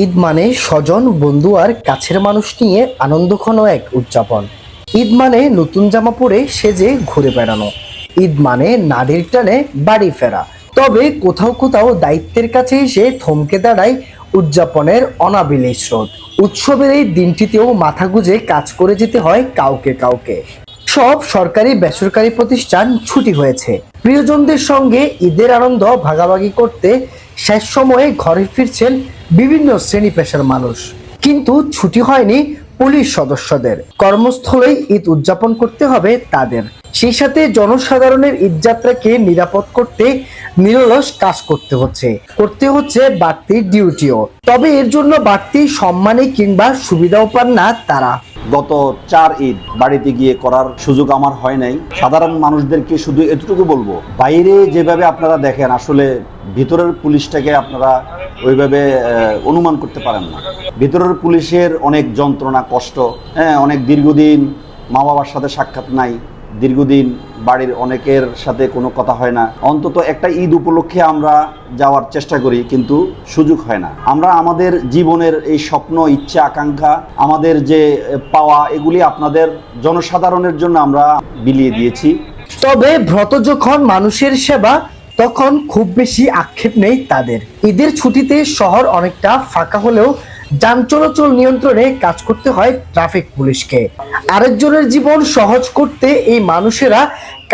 ঈদ মানে স্বজন, বন্ধু আর কাছের মানুষ নিয়ে আনন্দঘন এক উদযাপন। ঈদ মানে নতুন জামা পরে সেজে ঘুরে বেড়ানো। ঈদ মানে নারীর টানে বাড়ি ফেরা। তবে কোথাও কোথাও দায়িত্বের কাছে এসে থমকে দাঁড়ায় উদযাপনের অনাবিল স্রোত। উৎসবের এই দিনটিতেও মাথা গুঁজে কাজ করে যেতে হয় কাউকে কাউকে। সব সরকারি, বেসরকারি প্রতিষ্ঠান ছুটি হয়েছে। প্রিয়জনদের সঙ্গে ঈদের আনন্দ ভাগাভাগি করতে শেষ সময়ে ঘরে ফিরছেন বিভিন্ন শ্রেণি পেশার মানুষ। কিন্তু ছুটি হয়নি পুলিশ সদস্যদের। কর্মস্থলেই ঈদ উদযাপন করতে হবে তাদের। সেই সাথে জনসাধারণের ঈদযাত্রাকে নিরাপদ করতে নিরলস কাজ করতে হচ্ছে। করতে হচ্ছে বাড়তি ডিউটিও। তবে এর জন্য বাড়তি সম্মানে কিংবা সুবিধাও পান না তারা। গত চার ঈদ বাড়িতে গিয়ে করার সুযোগ আমার হয় নাই। সাধারণ মানুষদেরকে শুধু এতটুকু বলব, বাইরে যেভাবে আপনারা দেখেন, আসলে ভিতরের পুলিশটাকে আপনারা ওইভাবে অনুমান করতে পারেন না। ভিতরের পুলিশের অনেক যন্ত্রণা, কষ্ট হ্যাঁ অনেক দীর্ঘদিন মা বাবার সাথে সাক্ষাৎ নাই। দীর্ঘদিন বাড়ির অনেকের সাথে কোনো কথা হয় না। অন্তত একটা ঈদ উপলক্ষে আমরা যাওয়ার চেষ্টা করি, কিন্তু সুযোগ হয় না। আমরা আমাদের জীবনের এই স্বপ্ন, ইচ্ছা, আকাঙ্ক্ষা, আমাদের যে পাওয়া, এগুলি আপনাদের জনসাধারণের জন্য আমরা বিলিয়ে দিয়েছি। তবে ব্রত যখন মানুষের সেবা, তখন খুব বেশি আক্ষেপ নেই তাদের। ঈদের ছুটিতে শহর অনেকটা ফাঁকা হলেও যান চলাচল নিয়ন্ত্রণে কাজ করতে হয় ট্রাফিক পুলিশকে। আরেকজনের জীবন সহজ করতে এই মানুষেরা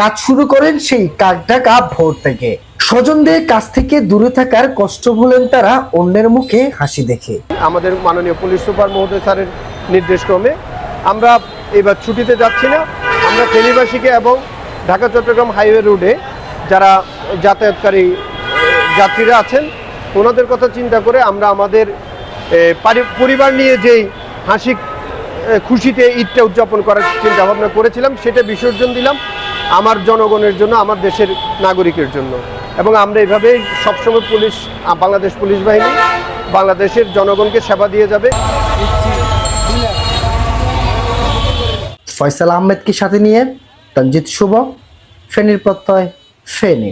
কাজ শুরু করেন সেই কাকডাকা ভোর থেকে। স্বজনদের কাছ থেকে দূরে থাকার কষ্ট ভুলেন তারা, অন্যের মুখে হাসি দেখে। আমাদের মাননীয় পুলিশ সুপার মহোদয় স্যারের নির্দেশক্রমে আমরা এবার ছুটিতে যাচ্ছি না। আমরা ফেনীবাসীকে এবং ঢাকা, চট্টগ্রাম হাইওয়ে রোডে যারা যাতায়াতকারী, যাত্রীরা আছেন, ওনাদের কথা চিন্তা করে আমরা আমাদের পরিবার নিয়ে যেই হাসি খুশিতে ঈদটা উদযাপন করার চিন্তা ভাবনা করেছিলাম, সেটা বিসর্জন দিলাম আমার জনগণের জন্য, আমার দেশের নাগরিকের জন্য। এবং আমরা এভাবেই সবসময় পুলিশ বাংলাদেশ পুলিশ বাহিনী, বাংলাদেশের জনগণকে সেবা দিয়ে যাবে। ফয়সাল আহমেদকে সাথে নিয়ে তঞ্জিত শুভ, ফেনীর প্রত্যয়, ফেনী।